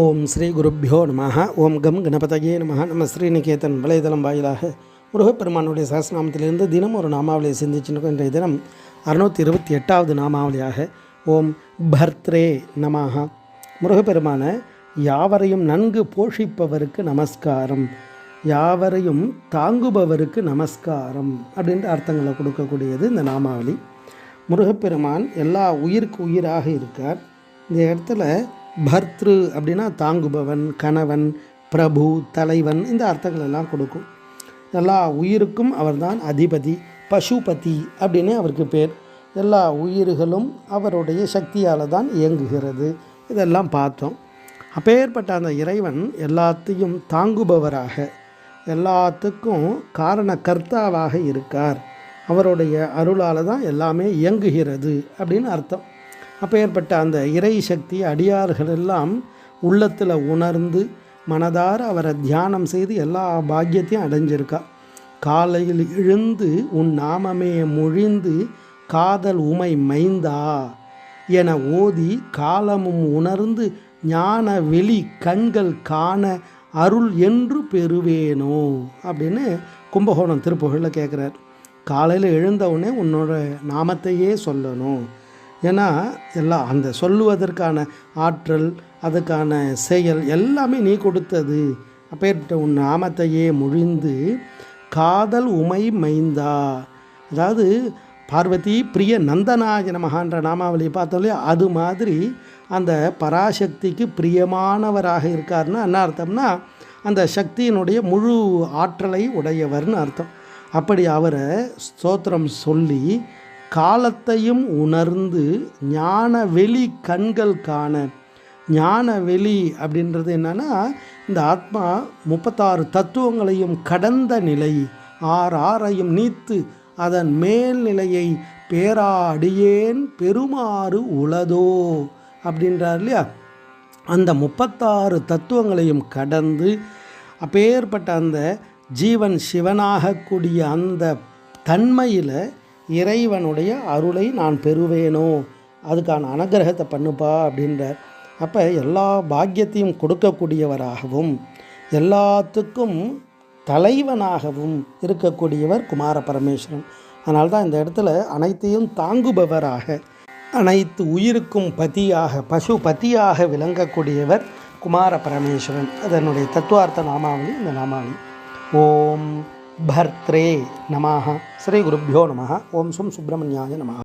ஓம் ஸ்ரீ குருப்பியோ நம ஓம் கம் கணபதயே நம நம்ம ஸ்ரீநிகேதன் வலைதளம் வாயிலாக முருகப்பெருமானுடைய சாஸ்திரநாமத்திலிருந்து தினம் ஒரு நாமாவளியை சிந்திச்சுருக்கோம் இன்றைய தினம் அறுநூற்றி இருபத்தி எட்டாவது நாமாவளியாக ஓம் பர்த்ரே நமாக முருகப்பெருமான யாவரையும் நன்கு போஷிப்பவருக்கு நமஸ்காரம். யாவரையும் தாங்குபவருக்கு நமஸ்காரம் அப்படின்ற அர்த்தங்களை கொடுக்கக்கூடியது இந்த நாமாவளி. முருகப்பெருமான் எல்லா உயிருக்கு உயிராக இருக்கார். இந்த இடத்துல பர்த்ரு அப்படின்னா தாங்குபவன் கணவன் பிரபு தலைவன் இந்த அர்த்தங்கள் எல்லாம் கொடுக்கும். எல்லா உயிருக்கும் அவர்தான் அதிபதி பசுபதி அப்படின்னு அவருக்கு பேர். எல்லா உயிர்களும் அவருடைய சக்தியால் தான் இயங்குகிறது. இதெல்லாம் பார்த்தோம். அப்பேற்பட்ட அந்த இறைவன் எல்லாத்தையும் தாங்குபவராக எல்லாத்துக்கும் காரண கர்த்தாவாக இருக்கார். அவருடைய அருளால் தான் எல்லாமே இயங்குகிறது அப்படின்னு அர்த்தம். அப்போ ஏற்பட்ட அந்த இறை சக்தி அடியார்கள் எல்லாம் உள்ளத்தில் உணர்ந்து மனதார அவரை தியானம் செய்து எல்லா பாக்கியத்தையும் அடைஞ்சிருக்கா. காலையில் எழுந்து உன் நாமமே மொழிந்து காதல் உமை மைந்தா என ஓதி காலமும் உணர்ந்து ஞான வெளி கண்கள் காண அருள் என்று பெறுவேனோ அப்படின்னு கும்பகோணம் திருப்புகழில் கேட்குறார் காலையில் எழுந்தவுடனே உன்னோட நாமத்தையே சொல்லணும். ஏன்னா எல்லாம் அந்த சொல்லுவதற்கான ஆற்றல் அதுக்கான செயல் எல்லாமே நீ கொடுத்தது. அப்பேற்பட்ட உன் நாமத்தையே முழிந்து காதல் உமை மைந்தா. அதாவது பார்வதி பிரிய நந்தனாய நமகான்ற நாமாவளியை பார்த்தோம்லையே அது மாதிரி அந்த பராசக்திக்கு பிரியமானவராக இருக்காருன்னா என்ன அர்த்தம்னா அந்த சக்தியினுடைய முழு ஆற்றலை உடையவர்னு அர்த்தம். அப்படி அவரை ஸ்தோத்திரம் சொல்லி காலத்தையும் உணர்ந்து ஞான வெளி கண்கள் காண. ஞான வெளி அப்படின்றது என்னென்னா இந்த ஆத்மா முப்பத்தாறு தத்துவங்களையும் கடந்த நிலை ஆறு ஆறையும் நீத்து அதன் மேல்நிலையை பேராடியேன் பெருமாறு உளதோ அப்படின்றார் இல்லையா? அந்த முப்பத்தாறு தத்துவங்களையும் கடந்து அப்பேற்பட்ட அந்த ஜீவன் சிவனாகக்கூடிய அந்த தன்மையில் இறைவனுடைய அருளை நான் பெறுவேனோ? அதுக்கான அனுகிரகத்தை பண்ணுப்பா அப்படின்றார். அப்போ எல்லா பாக்கியத்தையும் கொடுக்கக்கூடியவராகவும் எல்லாத்துக்கும் தலைவனாகவும் இருக்கக்கூடியவர் குமார பரமேஸ்வரன். அதனால தான் இந்த இடத்துல அனைத்தையும் தாங்குபவராக அனைத்து உயிருக்கும் பதியாக பசு பதியாக விளங்கக்கூடியவர் குமார பரமேஸ்வரன். அதனுடைய தத்துவார்த்த நாமாவளி இந்த நாமாவளி. ஓம் பர்த்ரே நமாக ஸ்ரீ குருப்பியோ நம ஓம் சும் சுப்பிரமணியாய நம